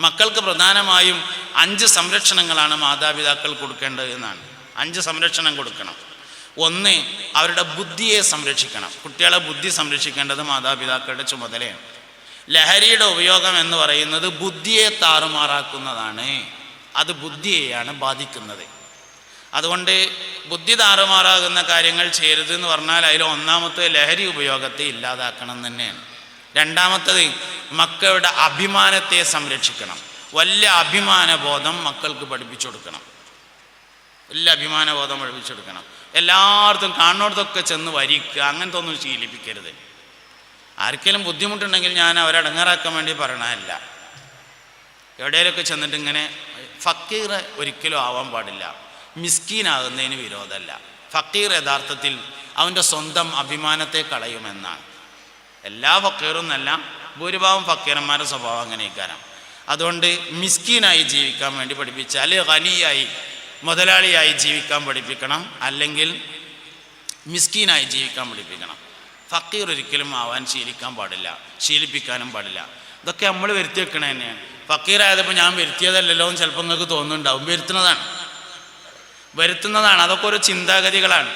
മക്കൾക്ക് പ്രധാനമായും അഞ്ച് സംരക്ഷണങ്ങളാണ് മാതാപിതാക്കൾ കൊടുക്കേണ്ടത് എന്നാണ്. അഞ്ച് സംരക്ഷണം കൊടുക്കണം. ഒന്ന് അവരുടെ ബുദ്ധിയെ സംരക്ഷിക്കണം. കുട്ടികളെ ബുദ്ധി സംരക്ഷിക്കേണ്ടത് മാതാപിതാക്കളുടെ ചുമതലയാണ്. ലഹരിയുടെ ഉപയോഗം എന്ന് പറയുന്നത് ബുദ്ധിയെ താറുമാറാക്കുന്നതാണ്. അത് ബുദ്ധിയെയാണ് ബാധിക്കുന്നത്. അതുകൊണ്ട് ബുദ്ധി താറുമാറാകുന്ന കാര്യങ്ങൾ ചെയ്യരുത് എന്ന് പറഞ്ഞാൽ അതിൽ ഒന്നാമത്തെ ലഹരി ഉപയോഗത്തെ ഇല്ലാതാക്കണം തന്നെയാണ്. രണ്ടാമത്തത് മക്കളുടെ അഭിമാനത്തെ സംരക്ഷിക്കണം. വലിയ അഭിമാനബോധം മക്കൾക്ക് പഠിപ്പിച്ചു കൊടുക്കണം. വലിയ അഭിമാനബോധം പഠിപ്പിച്ചു കൊടുക്കണം. എല്ലായിടത്തും കാണുന്നിടത്തൊക്കെ ചെന്ന് വരിക്കുക അങ്ങനത്തെ ഒന്നും ശീലിപ്പിക്കരുത്. ആർക്കെങ്കിലും ബുദ്ധിമുട്ടുണ്ടെങ്കിൽ ഞാൻ അവരെ അടങ്ങാറാക്കാൻ വേണ്ടി പറയണമല്ല എവിടെയൊക്കെ ചെന്നിട്ട് ഇങ്ങനെ ഫക്കീർ ഒരിക്കലും ആവാൻ പാടില്ല. മിസ്കീനാകുന്നതിന് വിരോധമല്ല. ഫക്കീർ യഥാർത്ഥത്തിൽ അവന്റെ സ്വന്തം അഭിമാനത്തെ കളയുമെന്നാണ്. എല്ലാ ഫക്കീറും എന്നല്ല ഭൂരിഭാഗം ഫക്കീറന്മാരുടെ സ്വഭാവം അങ്ങനെയൊക്കെ അതുകൊണ്ട് മിസ്കീനായി ജീവിക്കാൻ വേണ്ടി പഠിപ്പിച്ചാൽ ഖനിയായി മുതലാളിയായി ജീവിക്കാൻ പഠിപ്പിക്കണം അല്ലെങ്കിൽ മിസ്കീനായി ജീവിക്കാൻ പഠിപ്പിക്കണം. ഫക്കീർ ഒരിക്കലും ആവാൻ ശീലിക്കാൻ പാടില്ല ശീലിപ്പിക്കാനും പാടില്ല. ഇതൊക്കെ നമ്മൾ വരുത്തി വെക്കണ തന്നെയാണ്. ഫക്കീറായതപ്പോൾ ഞാൻ വരുത്തിയതല്ലല്ലോ എന്ന് ചിലപ്പോൾ നിങ്ങൾക്ക് തോന്നുന്നുണ്ടാവും. വരുത്തുന്നതാണ്. വരുത്തുന്നതാണ്. അതൊക്കെ ഒരു ചിന്താഗതികളാണ്.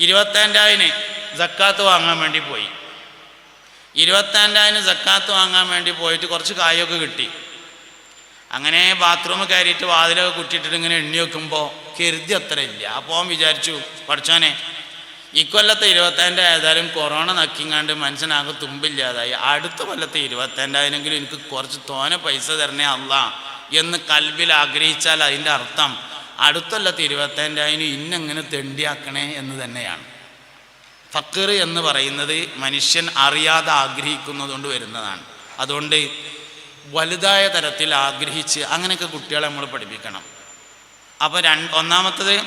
ഇരുപത്തേണ്ടായിന് ജക്കാത്ത് വാങ്ങാൻ വേണ്ടി പോയി. ഇരുപത്തഞ്ചായിന് ജക്കാത്ത് വാങ്ങാൻ വേണ്ടി പോയിട്ട് കുറച്ച് കായൊക്കെ കിട്ടി. അങ്ങനെ ബാത്റൂമിൽ കയറിയിട്ട് വാതിലൊക്കെ കുറ്റിയിട്ടിട്ട് ഇങ്ങനെ എണ്ണി വെക്കുമ്പോൾ കരുതി അത്ര ഇല്ല. അപ്പോൾ വിചാരിച്ചു പഠിച്ചോനെ ഇക്കൊല്ലത്തെ ഇരുപത്തേന്റെ ആയതായാലും കൊറോണ നക്കിങ്ങാണ്ട് മനുഷ്യനാകെ തുമ്പില്ലാതായി. അടുത്ത കൊല്ലത്തെ ഇരുപത്തഞ്ചായിരെങ്കിലും എനിക്ക് കുറച്ച് തോനെ പൈസ തരണേ അല്ല എന്ന് കൽബിൽ ആഗ്രഹിച്ചാൽ അതിന്റെ അർത്ഥം അടുത്ത കൊല്ലത്തെ ഇരുപത്തഞ്ചായിരം ഇന്നെങ്ങനെ തെണ്ടിയാക്കണേ എന്ന് തന്നെയാണ്. ഫക്കർ എന്ന് പറയുന്നത് മനുഷ്യൻ അറിയാതെ ആഗ്രഹിക്കുന്നതുകൊണ്ട് വരുന്നതാണ്. അതുകൊണ്ട് വലുതായ തരത്തിൽ ആഗ്രഹിച്ച് അങ്ങനെയൊക്കെ കുട്ടികളെ നമ്മൾ പഠിപ്പിക്കണം. അപ്പോൾ രണ്ട് ഒന്നാമത്തത്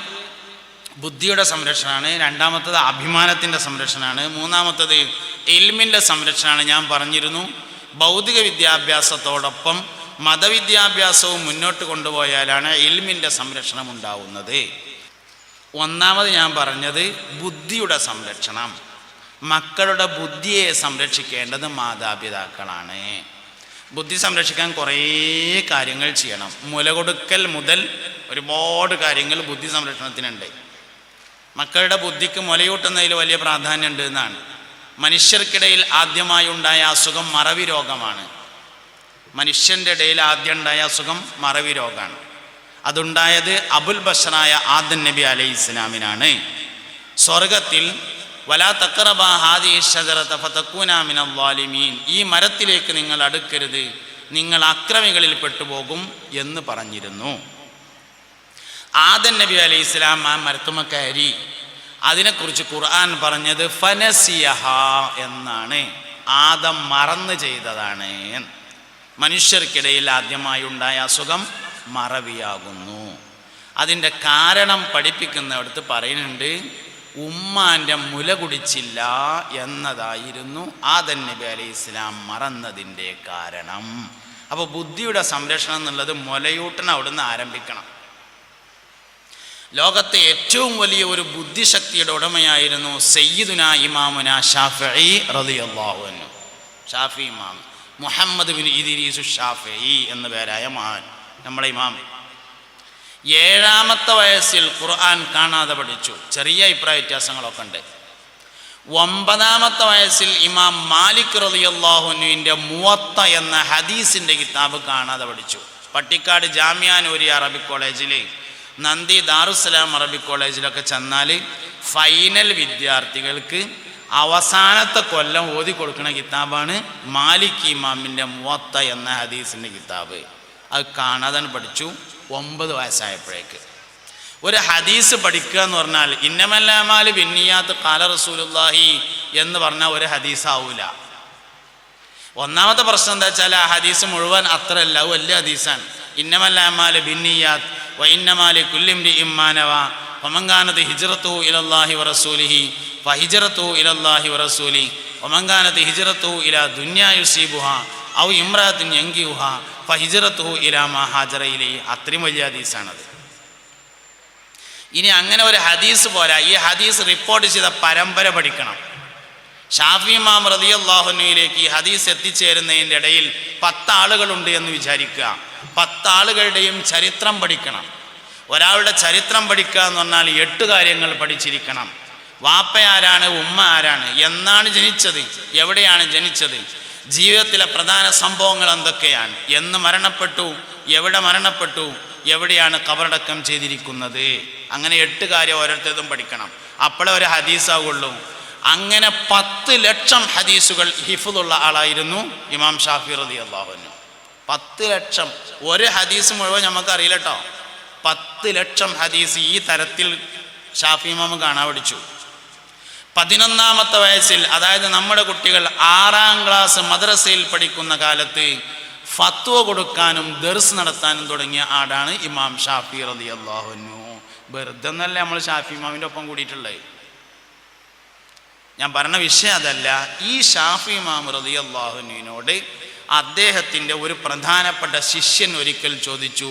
ബുദ്ധിയുടെ സംരക്ഷണമാണ് രണ്ടാമത്തത് അഭിമാനത്തിന്റെ സംരക്ഷണമാണ് മൂന്നാമത്തത് ഇൽമിന്റെ സംരക്ഷണമാണ് ഞാൻ പറഞ്ഞിരുന്നു. ഭൗതിക വിദ്യാഭ്യാസത്തോടൊപ്പം മതവിദ്യാഭ്യാസവും മുന്നോട്ട് കൊണ്ടുപോയാലാണ് ഇൽമിന്റെ സംരക്ഷണം ഉണ്ടാവുന്നത്. ഒന്നാമത് ഞാൻ പറഞ്ഞത് ബുദ്ധിയുടെ സംരക്ഷണം. മക്കളുടെ ബുദ്ധിയെ സംരക്ഷിക്കേണ്ടത് മാതാപിതാക്കളാണ്. ബുദ്ധി സംരക്ഷിക്കാൻ കുറേ കാര്യങ്ങൾ ചെയ്യണം. മുല കൊടുക്കൽ മുതൽ ഒരുപാട് കാര്യങ്ങൾ ബുദ്ധി സംരക്ഷണത്തിനുണ്ട്. മക്കളുടെ ബുദ്ധിക്ക് മുലയൂട്ടുന്നതിൽ വലിയ പ്രാധാന്യമുണ്ട് എന്നാണ്. മനുഷ്യർക്കിടയിൽ ആദ്യമായി ഉണ്ടായ അസുഖം മറവി രോഗമാണ്. മനുഷ്യന്റെ ഇടയിൽ ആദ്യം ഉണ്ടായ അസുഖം മറവി രോഗമാണ്. അതുണ്ടായത് അബുൽ ബഷറായ ആദൻ നബി അലൈഹി ഇസ്ലാമിനാണ്. സ്വർഗത്തിൽ വലാ തക്കറബ ഈ മരത്തിലേക്ക് നിങ്ങൾ അടുക്കരുത് നിങ്ങൾ അക്രമികളിൽ പെട്ടുപോകും എന്ന് പറഞ്ഞിരുന്നു. ആദൻ നബി അലൈഹി ഇസ്ലാം ആ മരത്തുമക്കാരി അതിനെക്കുറിച്ച് ഖുർആൻ പറഞ്ഞത് ഫനസിയഹ എന്നാണ്. ആദം മറന്നു ചെയ്തതാണ്. മനുഷ്യർക്കിടയിൽ ആദ്യമായി ഉണ്ടായ അസുഖം മറവിയാകുന്നു. അതിന്റെ കാരണം പഠിപ്പിക്കുന്നിടത്ത് പറയുന്നുണ്ട് ഉമ്മാന്റെ മുല കുടിച്ചില്ല എന്നതായിരുന്നു ആദൻ നബി ഇസ്ലാം മറന്നതിന്റെ കാരണം. അപ്പോൾ ബുദ്ധിയുടെ സംരക്ഷണം എന്നുള്ളത് മുലയൂട്ടിന് അവിടുന്ന് ആരംഭിക്കണം. ലോകത്തെ ഏറ്റവും വലിയ ഒരു ബുദ്ധിശക്തിയുടെ ഉടമയായിരുന്നു സയ്യിദുന ഇമാമുന ഷാഫി റളിയല്ലാഹു അൻഹു. ഷാഫി ഇമാം. മുഹമ്മദ് ബിൻ ഇദിരീസു ഷാഫി എന്ന പേരായ മഹാൻ. നമ്മളെ ഇമാം. ഏഴാമത്തെ വയസ്സിൽ ഖുർആൻ കാണാതെ പഠിച്ചു. ചെറിയ അഭിപ്രായ വ്യത്യാസങ്ങളൊക്കെ ഉണ്ട്. ഒമ്പതാമത്തെ വയസ്സിൽ ഇമാം മാലിക് റളിയല്ലാഹുനുവിന്റെ മുവത്ത എന്ന ഹദീസിന്റെ കിതാബ് കാണാതെ പഠിച്ചു. പട്ടിക്കാട് ജാമ്യാനൂരി അറബി കോളേജിൽ നന്ദി ദാറുസലാം അറബിക് കോളേജിലൊക്കെ ചെന്നാൽ ഫൈനൽ വിദ്യാർത്ഥികൾക്ക് അവസാനത്തെ കൊല്ലം ഓതി കൊടുക്കുന്ന കിതാബാണ് മാലിക് ഇമാമിന്റെ മുവത്ത എന്ന ഹദീസിന്റെ കിതാബ്. അത് കാണാതെ പഠിച്ചു. ഒമ്പത് വയസ്സായപ്പോഴേക്ക്. ഒരു ഹദീസ് പഠിക്കുക എന്ന് പറഞ്ഞാൽ ഇന്നമല്ലാമാൽ ബിന്നിയാത്ത് കാല റസൂലുല്ലാഹി എന്ന് പറഞ്ഞാൽ ഒരു ഹദീസ് ആവൂല. ഒന്നാമത്തെ പ്രശ്നം എന്താ വെച്ചാൽ ആ ഹദീസ് മുഴുവൻ അത്രയല്ല അത് വലിയ ഹദീസാണ്. ഇന്നമല്ലാമാൽ ബിന്നിയാത്ത് വ ഇന്നമാൽ കുല്ലിംരി ഇമ്മാനവ ഒമങ്കാനത്ത് ഹിജ്റത്തു ഇലല്ലാഹി വറസൂലിഹി ഫഹിജറത്തു ഇലല്ലാഹി വറസൂലി ഒമങ്കാനത്ത് ഹിജ്റത്തു ഇല ദുന്യാ യുസീബുഹ ഔ ഇമ്രാത്തിൻ യങ്കിയുഹ ഫഹിജറത്തു ഇലാമ ഹാജറയിലെ. അത്രയും വലിയ ഹദീസാണത്. ഇനി അങ്ങനെ ഒരു ഹദീസ് പോരാ. ഈ ഹദീസ് റിപ്പോർട്ട് ചെയ്ത പരമ്പര പഠിക്കണം. ഷാഫി മാം റതിയാഹുനയിലേക്ക് ഈ ഹദീസ് എത്തിച്ചേരുന്നതിന്റെ ഇടയിൽ പത്താളുകളുണ്ട് എന്ന് വിചാരിക്കുക. പത്താളുകളുടെയും ചരിത്രം പഠിക്കണം. ഒരാളുടെ ചരിത്രം പഠിക്കുക എന്ന് പറഞ്ഞാൽ എട്ട് കാര്യങ്ങൾ പഠിച്ചിരിക്കണം. വാപ്പ ആരാണ് ഉമ്മ ആരാണ് എന്നാണ് ജനിച്ചത് എവിടെയാണ് ജനിച്ചത് ജീവിതത്തിലെ പ്രധാന സംഭവങ്ങൾ എന്തൊക്കെയാണ്? എന്ന് മരണപ്പെട്ടു എവിടെ മരണപ്പെട്ടു എവിടെയാണ് കബറടക്കം ചെയ്തിരിക്കുന്നത്? അങ്ങനെ എട്ട് കാര്യം ഓരോരുത്തരും പഠിക്കണം. അപ്പോഴേ ഒരു ഹദീസാവുള്ളൂ. അങ്ങനെ പത്ത് ലക്ഷം ഹദീസുകൾ ഹിഫുള്ള ആളായിരുന്നു ഇമാം ഷാഫി റതി അള്ളാഹുനു പത്ത് ലക്ഷം. ഒരു ഹദീസ് മുഴുവൻ നമുക്ക് അറിയില്ല കേട്ടോ പത്ത് ലക്ഷം ഹദീസ് ഈ തരത്തിൽ ഷാഫി ഇമാം കാണാൻ പഠിച്ചു. പതിനൊന്നാമത്തെ വയസ്സിൽ അതായത് നമ്മുടെ കുട്ടികൾ ആറാം ക്ലാസ് മദ്രസയിൽ പഠിക്കുന്ന കാലത്ത് ഫത്വ കൊടുക്കാനും ദർസ് നടത്താനും തുടങ്ങിയ ആടാണ് ഇമാം ഷാഫി റതി അള്ളാഹുനു വെറുതെ നമ്മൾ ഷാഫി ഇമാമിന്റെ ഒപ്പം കൂടിയിട്ടുള്ളത്. ഞാൻ പറഞ്ഞ വിഷയം അതല്ല ഈ ഷാഫി ഇമാം റതി അള്ളാഹുനുവിനോട് അദ്ദേഹത്തിന്റെ ഒരു പ്രധാനപ്പെട്ട ശിഷ്യൻ ഒരിക്കൽ ചോദിച്ചു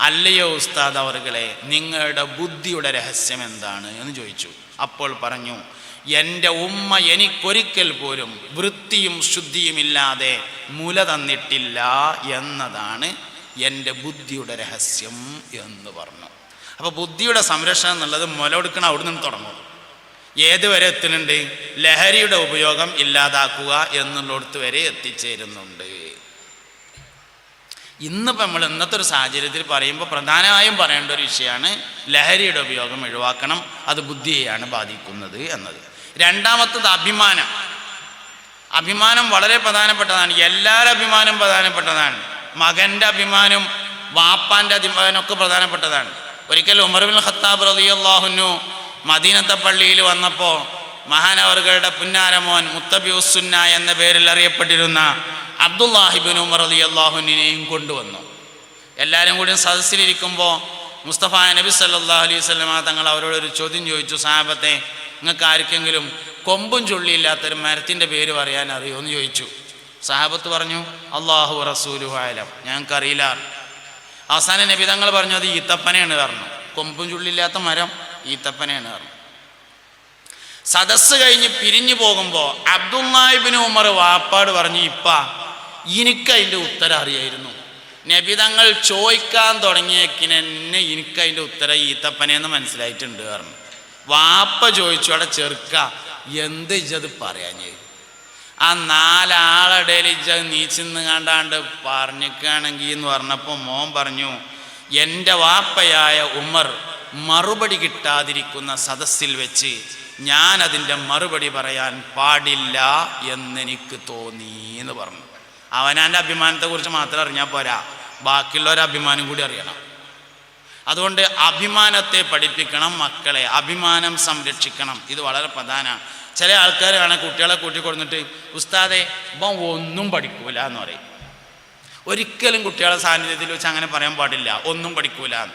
അല്ലയോ ഉസ്താദ് അവർകളെ നിങ്ങളുടെ ബുദ്ധിയുടെ രഹസ്യം എന്താണ്? എന്ന് ചോദിച്ചു. അപ്പോൾ പറഞ്ഞു എന്റെ ഉമ്മ എനിക്കൊരിക്കൽ പോലും വൃത്തിയും ശുദ്ധിയുമില്ലാതെ മുല തന്നിട്ടില്ല എന്നതാണ് എന്റെ ബുദ്ധിയുടെ രഹസ്യം എന്ന് പറഞ്ഞു. അപ്പോൾ ബുദ്ധിയുടെ സംരക്ഷണം എന്നുള്ളത് മുല കൊടുക്കണം അവിടെ നിന്ന് തുടങ്ങും ഏതുവരെ എത്തുന്നുണ്ട്? ലഹരിയുടെ ഉപയോഗം ഇല്ലാതാക്കുക എന്നുള്ളിടത്ത് വരെ എത്തിച്ചേരുന്നുണ്ട്. ഇന്നിപ്പോൾ നമ്മൾ ഇന്നത്തെ ഒരു സാഹചര്യത്തിൽ പറയുമ്പോൾ പ്രധാനമായും പറയേണ്ട ഒരു വിഷയമാണ് ലഹരിയുടെ ഉപയോഗം ഒഴിവാക്കണം അത് ബുദ്ധിയെയാണ് ബാധിക്കുന്നത് എന്നത്. രണ്ടാമത്തത് അഭിമാനം. അഭിമാനം വളരെ പ്രധാനപ്പെട്ടതാണ്. എല്ലാവരുടെ അഭിമാനം പ്രധാനപ്പെട്ടതാണ്. മകന്റെ അഭിമാനം വാപ്പാന്റെ അഭിമാനം ഒക്കെ പ്രധാനപ്പെട്ടതാണ്. ഒരിക്കൽ ഉമർബിൻ ഖത്താബ് റളിയല്ലാഹുന്നു മദീനത്തെ പള്ളിയിൽ വന്നപ്പോൾ മഹാനവറുകളുടെ പുന്നാരമോൻ മുത്തബിഉസുന്ന എന്ന പേരിൽ അറിയപ്പെട്ടിരുന്ന അബ്ദുല്ലാഹിബിൻ ഉമർ അലി അള്ളാഹുവിനെയും കൊണ്ടുവന്നു. എല്ലാവരും കൂടി സദസ്സിലിരിക്കുമ്പോൾ മുസ്തഫ നബി സല്ലാ അലൈഹി സ്വലമ തങ്ങൾ അവരോടൊരു ചോദ്യം ചോദിച്ചു സാഹബത്തെ നിങ്ങൾക്ക് ആർക്കെങ്കിലും കൊമ്പും ചുള്ളിയില്ലാത്തൊരു മരത്തിന്റെ പേര് പറയാൻ അറിയുമോ എന്ന് ചോദിച്ചു. സാഹബത്ത് പറഞ്ഞു അള്ളാഹു റസൂലു ആയാലും ഞങ്ങൾക്കറിയില്ല. അവസാന നബി തങ്ങൾ പറഞ്ഞു അത് ഈത്തപ്പനയാണ് പറഞ്ഞു. കൊമ്പും ചുള്ളില്ലാത്ത മരം ഈത്തപ്പനയാണ് പറഞ്ഞു. സദസ്സ് കഴിഞ്ഞ് പിരിഞ്ഞു പോകുമ്പോൾ അബ്ദുല്ലാഹിബിന് ഉമർ വാപ്പാട് പറഞ്ഞു ഇപ്പ എനിക്ക് അതിന്റെ ഉത്തരം അറിയായിരുന്നു. നബി തങ്ങൾ ചോദിക്കാൻ തുടങ്ങിയേക്കിനെന്നെ എനിക്ക് അതിന്റെ ഉത്തരം ഈത്തപ്പനെന്ന് മനസ്സിലായിട്ടുണ്ട് പറഞ്ഞു. വാപ്പ ചോദിച്ചു അവിടെ ചെറുക്ക എന്ത് ഇജ്ജത് ചെയ്തു ആ നാലാളടയിൽ ഇജ്ജ നീച്ചെന്ന് കണ്ടാണ്ട് പറഞ്ഞിക്കാണെങ്കിൽ എന്ന് പറഞ്ഞപ്പോൾ മോൻ പറഞ്ഞു എന്റെ വാപ്പയായ ഉമർ മറുപടി കിട്ടാതിരിക്കുന്ന സദസ്സിൽ വെച്ച് ഞാൻ അതിന്റെ മറുപടി പറയാൻ പാടില്ല എന്നെനിക്ക് തോന്നി എന്ന് പറഞ്ഞു. അവനാന്റെ അഭിമാനത്തെക്കുറിച്ച് മാത്രം അറിഞ്ഞാൽ പോരാ. ബാക്കിയുള്ളവരെ അഭിമാനം കൂടി അറിയണം. അതുകൊണ്ട് അഭിമാനത്തെ പഠിപ്പിക്കണം മക്കളെ. അഭിമാനം സംരക്ഷിക്കണം. ഇത് വളരെ പ്രധാനമാണ് ചില ആൾക്കാരാണ് കുട്ടികളെ കൂട്ടി കൊടുത്തിട്ട് ഉസ്താദെ ഇപ്പം ഒന്നും പഠിക്കൂല എന്ന് പറയും. ഒരിക്കലും കുട്ടികളെ സാന്നിധ്യത്തിൽ വെച്ച് അങ്ങനെ പറയാൻ പാടില്ല. ഒന്നും പഠിക്കൂല എന്ന്.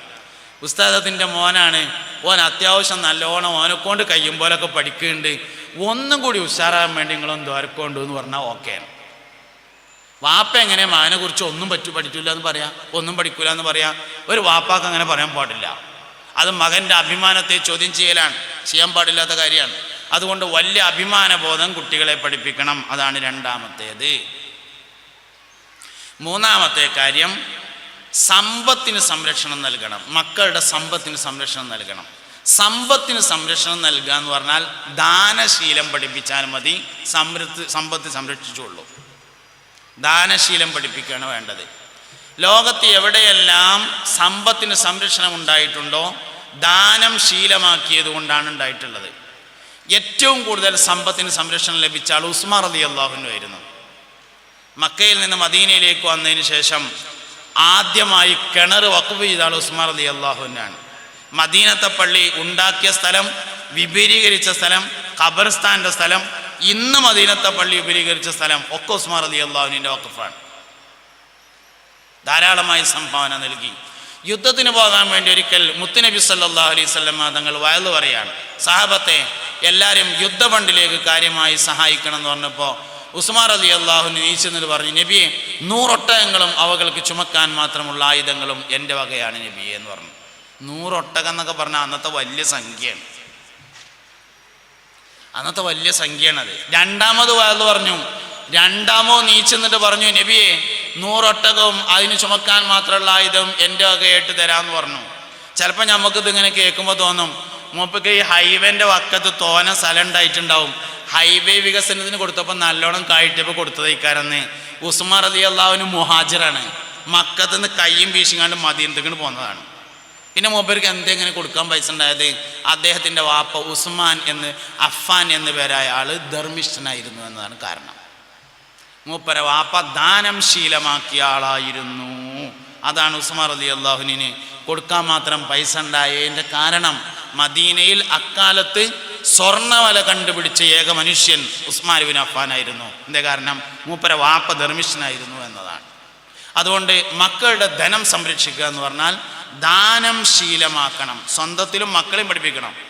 ഉസ്താദത്തിന്റെ മോനാണ്. ഓൻ അത്യാവശ്യം നല്ലോണം ഓനെ കൊണ്ട് കഴിയുമ്പോലൊക്കെ പഠിക്കുന്നുണ്ട്. ഒന്നും കൂടി ഉഷാറാകാൻ വേണ്ടി നിങ്ങളൊന്ന് ദ്വാരക്കൊണ്ടു എന്ന് പറഞ്ഞാൽ ഓക്കെയാണ് വാപ്പ എങ്ങനെ മകനെ കുറിച്ച് ഒന്നും പറ്റു പഠിക്കില്ല എന്ന് പറയാം? ഒന്നും പഠിക്കൂല എന്ന് പറയാം? ഒരു വാപ്പാക്ക് അങ്ങനെ പറയാൻ പാടില്ല. അത് മകന്റെ അഭിമാനത്തെ ചോദ്യം ചെയ്യലാണ്. ചെയ്യാൻ പാടില്ലാത്ത കാര്യമാണ്. അതുകൊണ്ട് വലിയ അഭിമാനബോധം കുട്ടികളെ പഠിപ്പിക്കണം. അതാണ് രണ്ടാമത്തേത്. മൂന്നാമത്തെ കാര്യം സമ്പത്തിന് സംരക്ഷണം നൽകണം. മക്കളുടെ സമ്പത്തിന് സംരക്ഷണം നൽകണം. സമ്പത്തിന് സംരക്ഷണം നൽകുക എന്ന് പറഞ്ഞാൽ ദാനശീലം പഠിപ്പിച്ചാൽ മതി. സമൃദ്ധി സമ്പത്ത് സംരക്ഷിച്ചുള്ളൂ. ദാനശീലം പഠിപ്പിക്കുകയാണ് വേണ്ടത്. ലോകത്ത് എവിടെയെല്ലാം സമ്പത്തിന് സംരക്ഷണം ഉണ്ടായിട്ടുണ്ടോ ദാനം ശീലമാക്കിയത് കൊണ്ടാണ് ഉണ്ടായിട്ടുള്ളത്. ഏറ്റവും കൂടുതൽ സമ്പത്തിന് സംരക്ഷണം ലഭിച്ച ആൾ ഉസ്മാർ അലി അള്ളാഹുനുമായിരുന്നു മക്കയിൽ നിന്ന് മദീനയിലേക്ക് വന്നതിന് ശേഷം ആദ്യമായി കിണർ വഖഫ് ചെയ്ത ആൾ ഉസ്മാർ അലി അള്ളാഹുനാണ് മദീനത്തെ പള്ളി ഉണ്ടാക്കിയ സ്ഥലം വിപുലീകരിച്ച സ്ഥലം ഖബർസ്ഥാന്റെ സ്ഥലം ഇന്ന് മദീനത്തെ പള്ളി വിപുലീകരിച്ച സ്ഥലം ഒക്കെ ഉസ്മാർ അലി അള്ളാഹുവിന്റെ വക്കഫാണ് ധാരാളമായി സംഭാവന നൽകി. യുദ്ധത്തിന് പോകാൻ വേണ്ടി ഒരിക്കൽ മുത്തുനബി സല്ലാ അലൈഹി സ്വലമ തങ്ങൾ വയലു പറയാണ്. സാഹബത്തെ എല്ലാവരും യുദ്ധഫണ്ടിലേക്ക് കാര്യമായി സഹായിക്കണം എന്ന് പറഞ്ഞപ്പോൾ ഉസ്മാർ അലി അള്ളാഹു നീച്ചെന്നിട്ട് പറഞ്ഞു നബിയെ നൂറൊട്ടകങ്ങളും അവകൾക്ക് ചുമക്കാൻ മാത്രമുള്ള ആയുധങ്ങളും എന്റെ വകയാണ് നബിയെ എന്ന് പറഞ്ഞു. നൂറൊട്ടകം എന്നൊക്കെ പറഞ്ഞാൽ അന്നത്തെ വലിയ സംഖ്യയാണ്. അന്നത്തെ വലിയ സംഖ്യയാണത്. രണ്ടാമത് വയത് പറഞ്ഞു രണ്ടാമോ നീച്ചെന്നിട്ട് പറഞ്ഞു നബിയെ നൂറൊട്ടകവും അതിന് ചുമക്കാൻ മാത്രമുള്ള ആയുധം എന്റെ വകയായിട്ട് തരാമെന്ന് പറഞ്ഞു. ചിലപ്പോൾ നമുക്കിത് ഇങ്ങനെ കേൾക്കുമ്പോൾ തോന്നും മൂപ്പക്ക് ഈ ഹൈവേന്റെ വക്കത്ത് തോന സ്ഥലം ഉണ്ടായിട്ടുണ്ടാവും. ഹൈവേ വികസനത്തിന് കൊടുത്തപ്പോൾ നല്ലോണം കായിട്ടപ്പോൾ കൊടുത്തത് ഇക്കാരെന്ന് ഉസ്മാർ അലി അള്ളാഹുവിന് മുഹാജിറാണ്. മക്കത്ത് നിന്ന് കയ്യും വീശിങ്ങാണ്ട് മദീനത്തേക്ക് പോകുന്നതാണ് പിന്നെ മൂപ്പർക്ക് എന്തെങ്ങനെ കൊടുക്കാൻ പൈസ ഉണ്ടായത്? അദ്ദേഹത്തിന്റെ വാപ്പ ഉസ്മാൻ എന്ന് അഫാൻ എന്ന് പേരായ ആൾ ധർമ്മിഷ്ഠനായിരുന്നു എന്നതാണ് കാരണം. മൂപ്പര വാപ്പ ദാനം ശീലമാക്കിയ ആളായിരുന്നു. അതാണ് ഉസ്മാൻ അലി അള്ളാഹുനിന് കൊടുക്കാൻ മാത്രം പൈസ ഉണ്ടായതിന്റെ കാരണം. മദീനയിൽ അക്കാലത്ത് സ്വർണവല കണ്ടുപിടിച്ച ഏക മനുഷ്യൻ ഉസ്മാൻ ബിൻ അഫാനായിരുന്നു എന്താ കാരണം? മൂപ്പര വാപ്പ ധർമ്മിഷ്ഠനായിരുന്നു അതുകൊണ്ട് മക്കളുടെ ധനം സംരക്ഷിക്കുക എന്ന് പറഞ്ഞാൽ ദാനം ശീലമാക്കണം. സ്വന്തത്തിലും മക്കളെയും പഠിപ്പിക്കണം.